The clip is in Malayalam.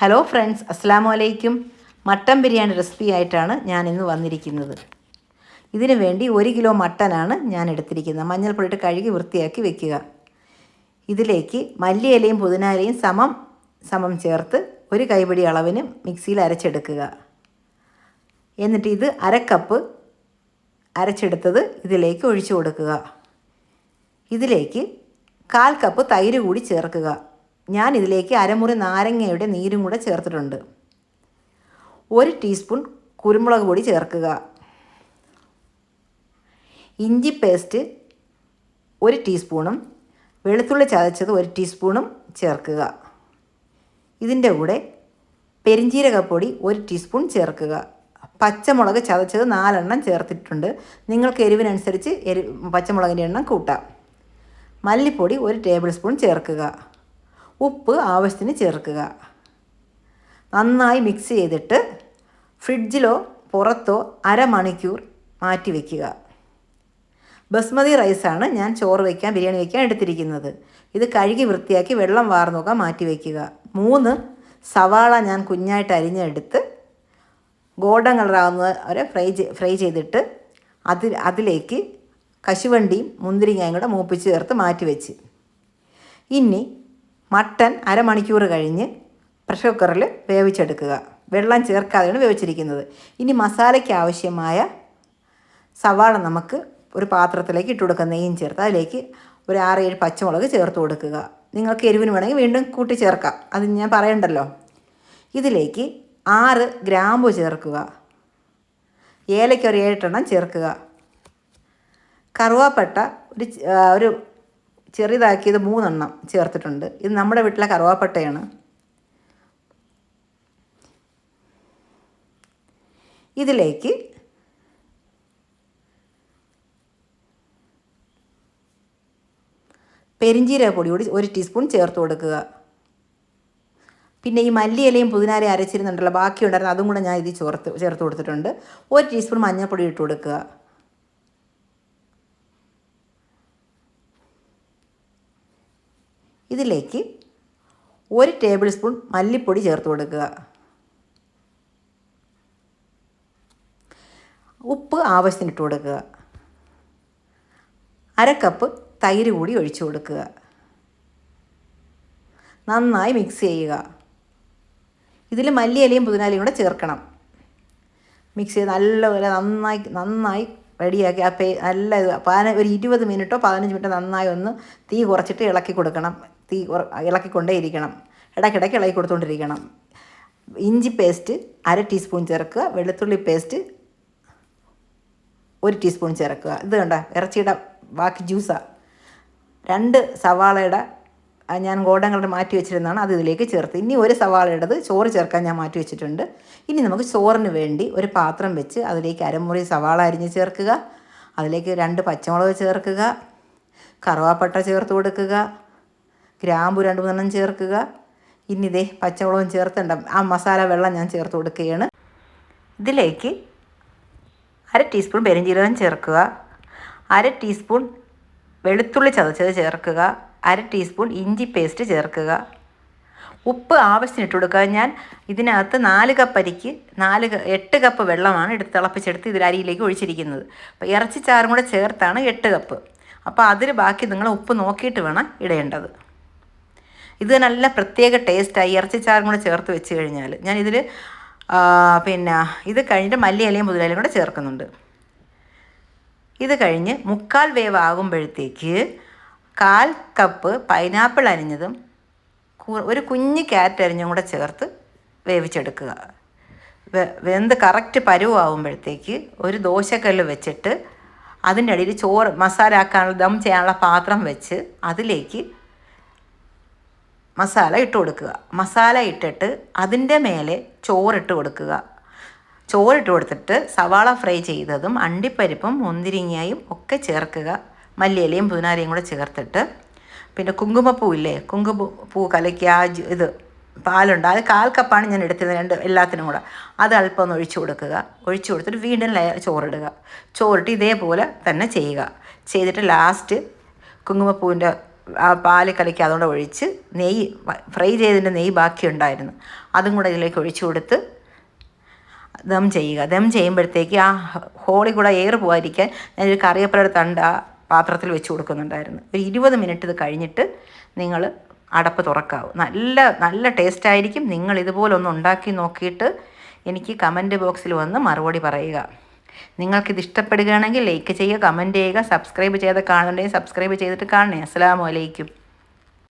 ഹലോ ഫ്രണ്ട്സ് അസ്സാമു അലൈക്കും മട്ടൻ ബിരിയാണി റെസിപ്പി ആയിട്ടാണ് ഞാൻ ഇന്ന് വന്നിരിക്കുന്നത്. ഇതിനു വേണ്ടി ഒരു കിലോ മട്ടനാണ് ഞാൻ എടുത്തിരിക്കുന്നത്. മഞ്ഞൾപ്പൊടിയിട്ട് കഴുകി വൃത്തിയാക്കി വെക്കുക. ഇതിലേക്ക് മല്ലിയിലയും പുതിനാലയും സമം സമം ചേർത്ത് ഒരു കൈപിടി അളവിന് മിക്സിയിൽ അരച്ചെടുക്കുക. എന്നിട്ട് ഇത് അരക്കപ്പ് അരച്ചെടുത്തത് ഇതിലേക്ക് ഒഴിച്ചു കൊടുക്കുക. ഇതിലേക്ക് കാൽ കപ്പ് തൈര് കൂടി ചേർക്കുക. ഞാൻ ഇതിലേക്ക് അരമുറി നാരങ്ങയുടെ നീരും കൂടെ ചേർത്തിട്ടുണ്ട്. ഒരു ടീസ്പൂൺ കുരുമുളക് പൊടി ചേർക്കുക. ഇഞ്ചി പേസ്റ്റ് ഒരു ടീസ്പൂണും വെളുത്തുള്ളി ചതച്ചത് ഒരു ടീസ്പൂണും ചേർക്കുക. ഇതിന്റെ കൂടെ പെരിഞ്ചീരകപ്പൊടി ഒരു ടീസ്പൂൺ ചേർക്കുക. പച്ചമുളക് ചതച്ചത് നാലെണ്ണം ചേർത്തിട്ടുണ്ട്. നിങ്ങൾക്ക് എരിവിനനുസരിച്ച് എരി പച്ചമുളകിന്റെ എണ്ണം കൂട്ടാം. മല്ലിപ്പൊടി ഒരു ടേബിൾ സ്പൂൺ ചേർക്കുക. ഉപ്പ് ആവശ്യത്തിന് ചേർക്കുക. നന്നായി മിക്സ് ചെയ്തിട്ട് ഫ്രിഡ്ജിലോ പുറത്തോ അരമണിക്കൂർ മാറ്റി വയ്ക്കുക ബസ്മതി റൈസാണ് ഞാൻ ചോറ് വയ്ക്കാൻ ബിരിയാണി വയ്ക്കാൻ എടുത്തിരിക്കുന്നത്. ഇത് കഴുകി വൃത്തിയാക്കി വെള്ളം വാർന്നുക മാറ്റി വയ്ക്കുക മൂന്ന് സവാള ഞാൻ കുഞ്ഞായിട്ട് അരിഞ്ഞെടുത്ത് ഗോൾഡൻ കളറാവുന്ന വരെ ഫ്രൈ ഫ്രൈ ചെയ്തിട്ട് അതിൽ അതിലേക്ക് കശുവണ്ടിയും മുന്തിരിങ്ങയും കൂടെ മൂപ്പിച്ച് ചേർത്ത് മാറ്റി വെച്ച്. ഇനി മട്ടൻ അരമണിക്കൂർ കഴിഞ്ഞ് പ്രഷർ കുക്കറിൽ വേവിച്ചെടുക്കുക. വെള്ളം ചേർക്കാതെയാണ് വേവിച്ചിരിക്കുന്നത്. ഇനി മസാലയ്ക്ക് ആവശ്യമായ സവാള നമുക്ക് ഒരു പാത്രത്തിലേക്ക് ഇട്ട് കൊടുക്കുക നെയ്യും ചേർത്ത് അതിലേക്ക് ഒരു ആറ് ഏഴ് പച്ചമുളക് ചേർത്ത് കൊടുക്കുക. നിങ്ങൾക്ക് എരിവിന് വേണമെങ്കിൽ വീണ്ടും കൂട്ടി ചേർക്കാം. അത് ഞാൻ പറയണ്ടല്ലോ. ഇതിലേക്ക് ആറ് ഗ്രാമ്പു ചേർക്കുക. ഏലയ്ക്ക് ഒരു ഏഴെട്ടെണ്ണം ചേർക്കുക. കറുവാപ്പട്ട ഒരു ഒരു ചെറുതാക്കിയത് മൂന്നെണ്ണം ചേർത്തിട്ടുണ്ട്. ഇത് നമ്മുടെ വീട്ടിലെ കറുവാപ്പട്ടയാണ്. ഇതിലേക്ക് പെരിഞ്ചീരക പൊടി കൂടി ഒരു ടീസ്പൂൺ ചേർത്ത് കൊടുക്കുക. പിന്നെ ഈ മല്ലിയിലയും പുതിനാരയും അരച്ചിരുന്നുണ്ടല്ലോ ബാക്കി ഉണ്ടായിരുന്നു അതും കൂടെ ഞാൻ ഇതിൽ ചേർത്ത് ചേർത്ത് കൊടുത്തിട്ടുണ്ട്. ഒരു ടീസ്പൂൺ മഞ്ഞൾപ്പൊടി ഇട്ട് കൊടുക്കുക. ഇതിലേക്ക് ഒരു ടേബിൾ സ്പൂൺ മല്ലിപ്പൊടി ചേർത്ത് കൊടുക്കുക. ഉപ്പ് ആവശ്യത്തിന് ഇട്ട് കൊടുക്കുക. അര കപ്പ് തൈര് കൂടി ഒഴിച്ചു കൊടുക്കുക. നന്നായി മിക്സ് ചെയ്യുക. ഇതിൽ മല്ലിയിലയും പുതിനാലയും കൂടെ ചേർക്കണം. മിക്സ് ചെയ്ത് നല്ലപോലെ നന്നായി നന്നായി റെഡിയാക്കി ആ പേ നല്ല പതിന ഒരു ഇരുപത് മിനിറ്റോ പതിനഞ്ച് മിനിറ്റോ നന്നായി ഒന്ന് തീ കുറച്ചിട്ട് ഇളക്കി കൊടുക്കണം. തീ ഇളക്കിക്കൊണ്ടേയിരിക്കണം. ഇടയ്ക്കിടയ്ക്ക് ഇളക്കി കൊടുത്തുകൊണ്ടിരിക്കണം ഇഞ്ചി പേസ്റ്റ് അര ടീസ്പൂൺ ചേർക്കുക. വെളുത്തുള്ളി പേസ്റ്റ് ഒരു ടീസ്പൂൺ ചേർക്കുക. ഇത് കണ്ട ഇറച്ചിയുടെ ബാക്കി ജ്യൂസാണ് രണ്ട് സവാളയുടെ ഞാൻ ഗോൾഡൻ കളർ മാറ്റി വെച്ചിരുന്നതാണ്. അത് ഇതിലേക്ക് ചേർത്ത്. ഇനി ഒരു സവാളയുടേത് ചോറ് ചേർക്കാൻ ഞാൻ മാറ്റി വെച്ചിട്ടുണ്ട്. ഇനി നമുക്ക് ചോറിന് വേണ്ടി ഒരു പാത്രം വെച്ച് അതിലേക്ക് അരമുറി സവാള അരിഞ്ഞ് ചേർക്കുക. അതിലേക്ക് രണ്ട് പച്ചമുളക് ചേർക്കുക. കറുവാപ്പട്ട ചേർത്ത് കൊടുക്കുക. ഗ്രാമ്പു രണ്ട് മൂന്നെണ്ണം ചേർക്കുക. ഇനി ഇതേ പച്ചമുളകും ചേർത്തുണ്ട ആ മസാല വെള്ളം ഞാൻ ചേർത്ത് കൊടുക്കുകയാണ്. ഇതിലേക്ക് അര ടീസ്പൂൺ പെരിഞ്ജീരകം ചേർക്കുക. അര ടീസ്പൂൺ വെളുത്തുള്ളി ചതച്ചത് ചേർക്കുക. അര ടീസ്പൂൺ ഇഞ്ചി പേസ്റ്റ് ചേർക്കുക. ഉപ്പ് ആവശ്യത്തിന് കൊടുക്കുക. ഞാൻ ഇതിനകത്ത് നാല് കപ്പ് അരിക്ക് നാല് എട്ട് കപ്പ് വെള്ളമാണ് എടുത്ത് തിളപ്പിച്ചെടുത്ത് ഇതിൽ അരിയിലേക്ക് ഒഴിച്ചിരിക്കുന്നത്. അപ്പോൾ ഇറച്ചി ചാറും കൂടെ ചേർത്താണ് എട്ട് കപ്പ് അപ്പോൾ അതിൽ ബാക്കി നിങ്ങൾ ഉപ്പ് നോക്കിയിട്ട് വേണം ഇടേണ്ടത്. ഇത് നല്ല പ്രത്യേക ടേസ്റ്റായി ഇറച്ചിച്ചാറും കൂടെ ചേർത്ത് വെച്ച് കഴിഞ്ഞാൽ ഞാൻ ഇതിൽ പിന്നെ ഇത് കഴിഞ്ഞിട്ട് മല്ലിയിലയും മുതലയിലും കൂടെ ചേർക്കുന്നുണ്ട്. ഇത് കഴിഞ്ഞ് മുക്കാൽ വേവ് ആകുമ്പോഴത്തേക്ക് കാൽ കപ്പ് പൈനാപ്പിൾ അരിഞ്ഞതും ഒരു കുഞ്ഞ് ക്യാരറ്റ് അരിഞ്ഞും കൂടെ ചേർത്ത് വേവിച്ചെടുക്കുക. വെന്ത് കറക്റ്റ് പരുവാകുമ്പോഴത്തേക്ക് ഒരു ദോശക്കല്ല് വെച്ചിട്ട് അതിന്റെ അടിയിൽ ചോറ് മസാല ആക്കാനുള്ള ദം ചെയ്യാനുള്ള പാത്രം വെച്ച് അതിലേക്ക് മസാല ഇട്ട് കൊടുക്കുക. മസാല ഇട്ടിട്ട് അതിന്റെ മേലെ ചോറിട്ട് കൊടുക്കുക. ചോറിട്ട് കൊടുത്തിട്ട് സവാള ഫ്രൈ ചെയ്തതും അണ്ടിപ്പരിപ്പും മുന്തിരിങ്ങയും ഒക്കെ ചേർക്കുക. മല്ലിയിലയും പുതിനാലയും കൂടെ ചേർത്തിട്ട് പിന്നെ കുങ്കുമപ്പൂ ഇല്ലേ കുങ്കുമപ്പൂ കലക്കിയ ഇത് പാലുണ്ട്. അത് കാൽ കപ്പാണ് ഞാൻ എടുത്തത് രണ്ട് എല്ലാത്തിനും കൂടെ. അത് അല്പം ഒന്ന് ഒഴിച്ചു കൊടുക്കുക. ഒഴിച്ചു കൊടുത്തിട്ട് വീണ്ടും ലെയർ ചോറിടുക. ചോറിട്ട് ഇതേപോലെ തന്നെ ചെയ്യുക. ചെയ്തിട്ട് ലാസ്റ്റ് കുങ്കുമപ്പൂവിന്റെ ആ പാൽ കലക്കി അതുകൊണ്ട് ഒഴിച്ച് നെയ്യ് ഫ്രൈ ചെയ്തതിന്റെ നെയ്യ് ബാക്കിയുണ്ടായിരുന്നു. അതും കൂടെ ഇതിലേക്ക് ഒഴിച്ചു കൊടുത്ത് ദം ചെയ്യുക. ദം ചെയ്യുമ്പോഴത്തേക്ക് ആ ഹോളി കൂടെ എയർ പോകാതിരിക്കാൻ ഞാനൊരു കറിവേപ്പിലയുടെ തണ്ട് ആ പാത്രത്തിൽ വെച്ച് കൊടുക്കുന്നുണ്ടായിരുന്നു. ഒരു ഇരുപത് മിനിറ്റ് ഇത് കഴിഞ്ഞിട്ട് നിങ്ങൾ അടപ്പ് തുറക്കാവും. നല്ല നല്ല ടേസ്റ്റ് ആയിരിക്കും. നിങ്ങൾ ഇതുപോലെ ഒന്ന് ഉണ്ടാക്കി നോക്കിയിട്ട് എനിക്ക് കമന്റ് ബോക്സിൽ വന്ന് മറുപടി പറയുക. നിങ്ങൾക്കിത് ഇഷ്ടപ്പെടുകയാണെങ്കിൽ ലൈക്ക് ചെയ്യുക കമന്റ് ചെയ്യുക സബ്സ്ക്രൈബ് ചെയ്ത് കാണുന്നുണ്ടെങ്കിൽ സബ്സ്ക്രൈബ് ചെയ്തിട്ട് കാണണേ. അസ്സലാമു അലൈക്കും.